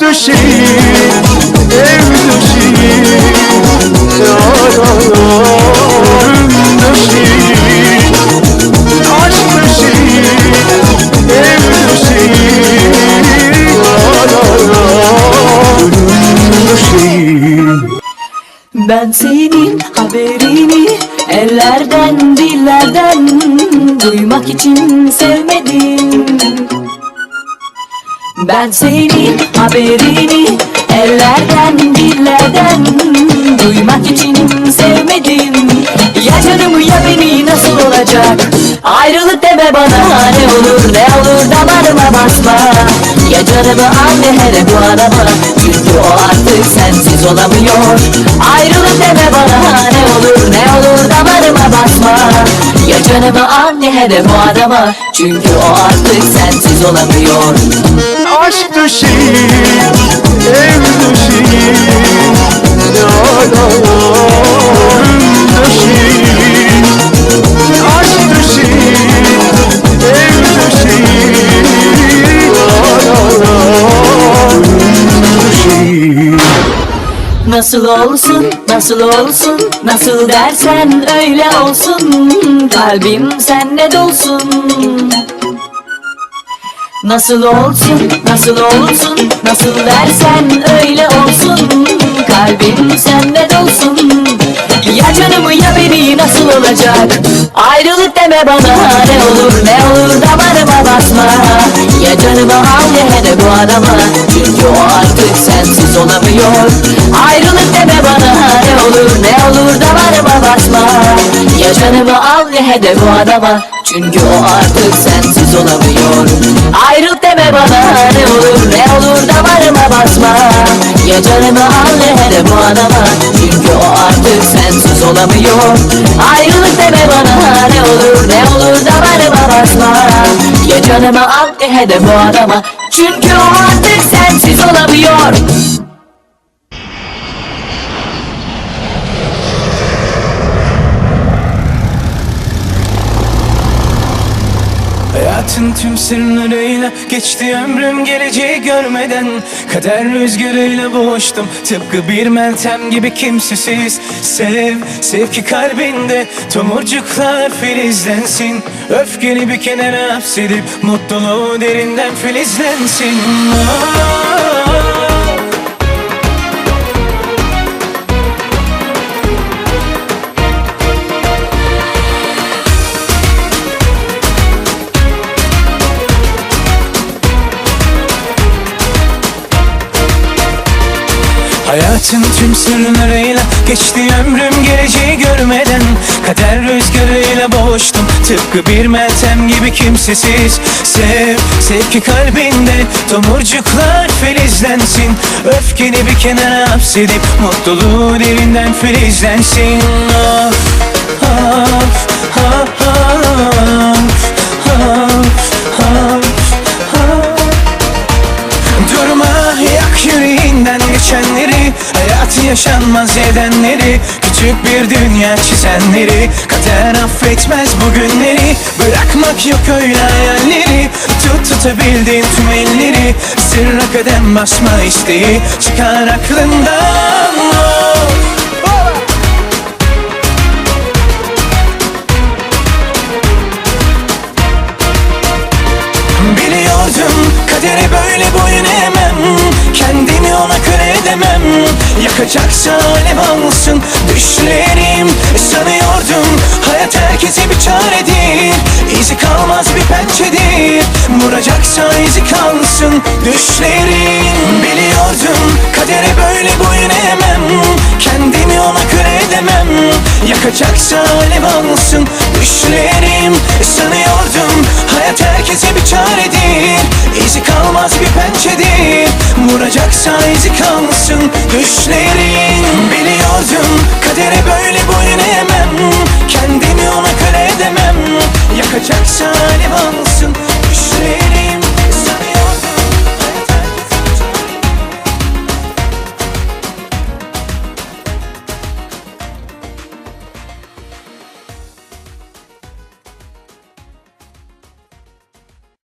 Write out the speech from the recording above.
döşeği Ev la la Ölüm döşeği Aşk döşeği Ev la la Ölüm döşeği Ben senin haberini ellerden dillerden duymak için sevmedim Ben senin haberini ellerden dillerden duymak için sevmedim. Ya canımı ya beni nasıl olacak? Ayrılık deme bana ne olur ne olur damarıma basma. Ya canımı al ne hele bu adama Çünkü o artık sensiz olamıyor Ya canımı al ne hele bu adama? Çünkü o artık sensiz olamıyor. Aşk döşeği Ev Nasıl olsun, nasıl olsun, nasıl dersen öyle olsun. Kalbim senle dolsun. Nasıl olsun, nasıl olsun, nasıl dersen öyle olsun. Kalbim senle dolsun. Ya canımı ya beni nasıl olacak? Ayrılık deme bana ne olur ne olur damarıma basma. Ya canımı al ya hele bu adama sensiz olamıyor. Ayrılık deme bana ne olur ne olur damarıma basma. Ya canımı al ya hele bu adama. Çünkü o artık sensiz olamıyor. Ayrılık deme bana ne olur ne olur damarıma basma. Ya canımı al ya hele bu adama. Çünkü o artık sensiz olamıyor. Ayrılık deme bana ne olur ne olur damarıma basma. Ya canımı al ya hele bu adama Çünkü o artık sensiz olamıyor Hayatın tüm sırlarıyla geçti ömrüm geleceği görmeden Kader rüzgarıyla boğuştum. Tıpkı bir meltem gibi kimsesiz. Sev, sev ki kalbinde tomurcuklar filizlensin. Öfkeni bir kenara hapsedip mutluluğu derinden filizlensin. Ah. Hayatın tüm sırlarıyla geçti ömrüm geleceği görmeden Kader rüzgarıyla boğuştum. Tıpkı bir meltem gibi kimsesiz. Sev, sev ki kalbinde tomurcuklar filizlensin. Öfkeni bir kenara hapsedip mutluluğu derinden filizlensin. Of, of, of, of, geçenleri Hayatı yaşanmaz edenleri Küçük bir dünya çizenleri Kader affetmez bugünleri Bırakmak yok öyle hayalleri Tut tutabildiğin tüm elleri Sırra kadem basma isteği Çıkar aklından oh. Biliyordum kadere böyle boyun Yakacaksa alev alsın düşlerim Sanıyordum hayat herkese bir çaredir. İzi kalmaz bir pençedir. Vuracaksa izi kalsın. Düşlerim Biliyordum. Kadere böyle boyun eğmem. Kendimi ona köle edemem. Yakacaksa alev alsın düşlerim Sanıyordum hayat herkese bir çaredir. İzi İzi kalsın. Düşlerin Biliyordum. Kadere böyle boyun eğmem. Kendimi ona köle edemem. Yakacaksa alev alsın düşlerim